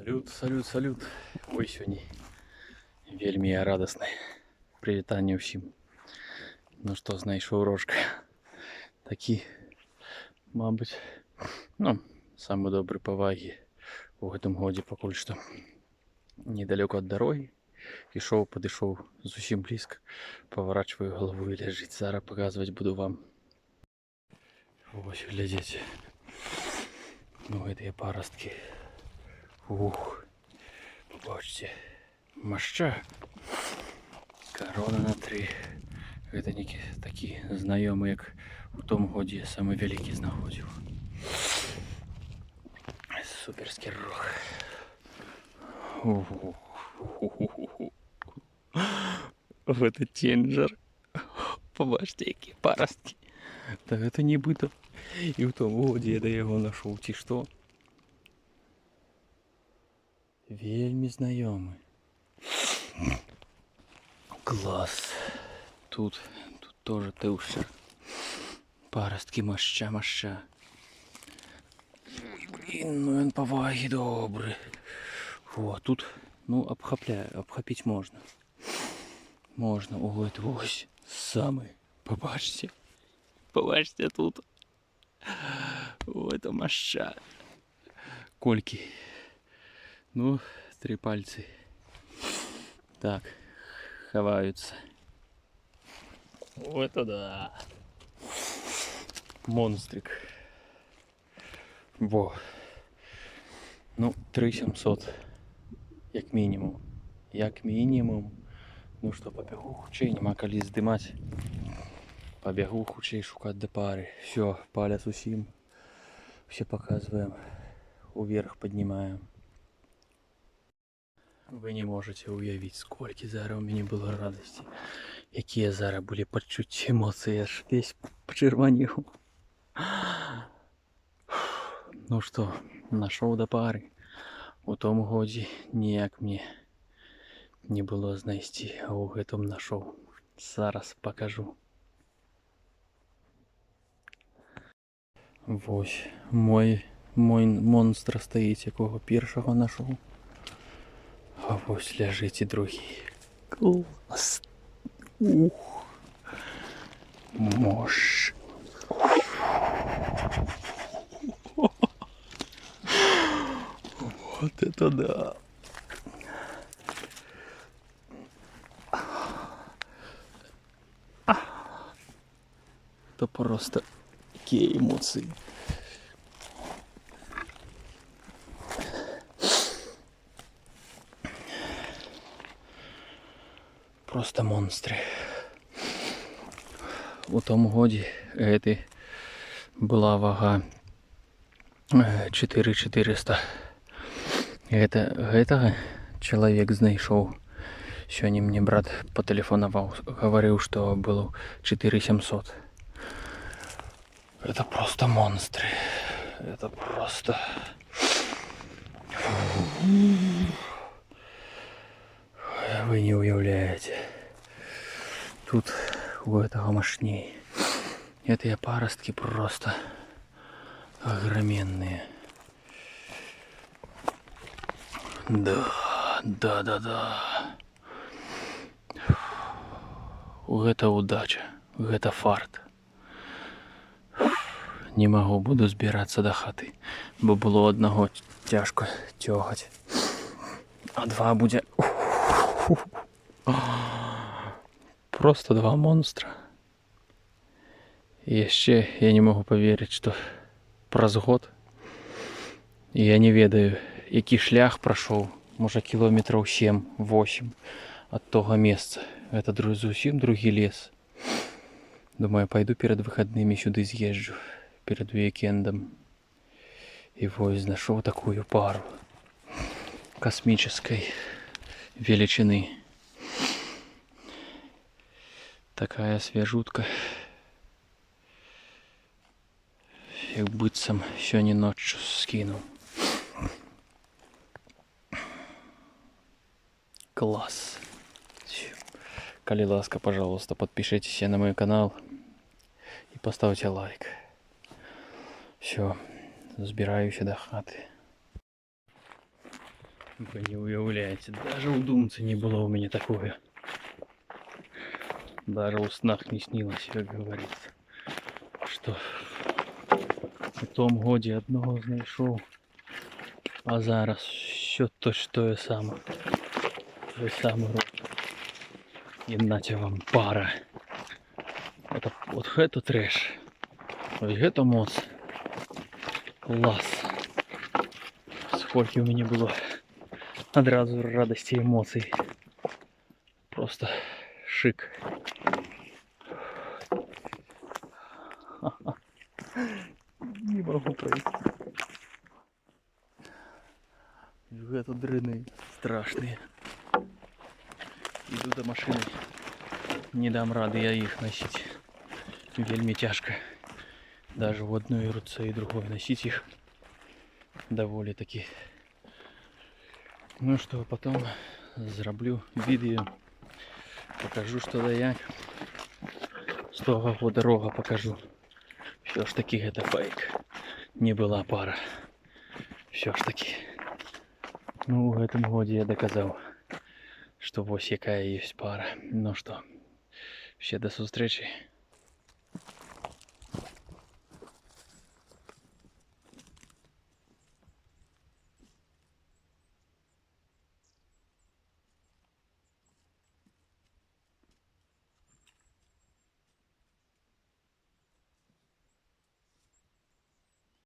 Салют, салют, салют. Ой, сьогодні вельмі я радасны. Прывітанне ўсім. Ну што, знайшоў рожка. Такі, мабыць, ну, самы добры па вагі у гэтым годзе пакуль што. Недалёка ад дарогі. Ішоў, падышоў зусім блізка. Паварачваю галаву і ляжыць. Зараз паказваць буду вам. Вось, глядзіце. Ну, гэтыя парасткі. Ух, побачце, машча. Корона на тры. Гэта некі такі знаёмы, як у том годзе самы вялікі знаходзіў. Суперскі рух. Уху. Гэта тенджер. Побачце, які парасткі. Та гэта нібыта. І ў том годзе я да яго нашоў, ці што? Вельмі знаёмы. Клас. Тут, тут тоже тыўшча. Парасткі машча, машча. Ой, блин, ну ён павагі добры. О, тут, ну, абхапляю, абхапіць можна. Можна, о, это вось, самы, побачце. Побачце тут. О, это машча. Колькі? Ну, три пальцы. Так, ховаются. Вот это да. Монстрик. Во. Ну, 3700. Як мінімум. Як мінімум. Ну що, побягу хутчэй, нема калі здымаць. Побягу хутчэй шукаць да пары. Все, палец усім. Все показываем. Уверх поднимаем. Вы не можете уявіць, сколькі зараз у мяне было радасці. Якія зараз былі пачуцці эмоцыі, аж весь пачырванеў. Ну што, нашоў да пары. У том годзе ніяк мне не было знайсці, а ў гэтым нашоў. Зараз пакажу. Вось мой мой монстр стаіць, якога першага нашоў. А вось ляжыць і. Клас. Ух. Мош. Вот это да. Это просто какие эмоции. Просто монстры. У том годзе гэты была вага э, 4400. Гэта гэтага чалавек знайшоў. Сёння мне брат патэлефанаваў, гаварыў, што было 4700. Это просто монстры. Это просто... Вы не уяўляеце. Тут у гэтага машней. Гэтыя парасткі просто аграменныя. Да, да, да, да. Гэта удача, гэта фарт. Не магу буду збірацца да хаты, бо было аднаго цяжка цёгаць. А два будзе Просто два монстра. І яшчэ я не могу поверыць, што праз год я не ведаю, які шлях прайшоў, можа кіloметраў 7-8 ад тога месца. Гэта друг зусім другі лес. Думаю, пойду перад выхаднымі сюды з'езджу перад уікендам. І вось знайшоў такую пару космической величины. Такая свежутка. Як быццам сёння ноччу скінуў. Класс. Коли ласка, пожалуйста, подпишитесь на мой канал и поставьте лайк. Все, збираюся до хаты. Вы не уявляете, даже у думцы не было у меня такое. Даже у снах не снилось, как говорится. Что у том годі одного знайшов, а зараз що то ж те саме. Той самий рот. І вам пара. Это, вот это трэш. Ой, это моц. Класс. Сколько у меня было одразу радости и эмоций. Просто шик. Не могу пройти. Это дрыны страшные. Иду до машины. Не дам рады я их носить. Вельми тяжко. Даже в одной руце и другой носить их доволі таки. Ну что, потом зроблю відео. Покажу что да як. З того по дорога покажу. Все ж таки это фейк. Не была пара. Все ж таки. Ну, в этом году я доказал, что ось якая есть пара. Ну что, все до зустрічі.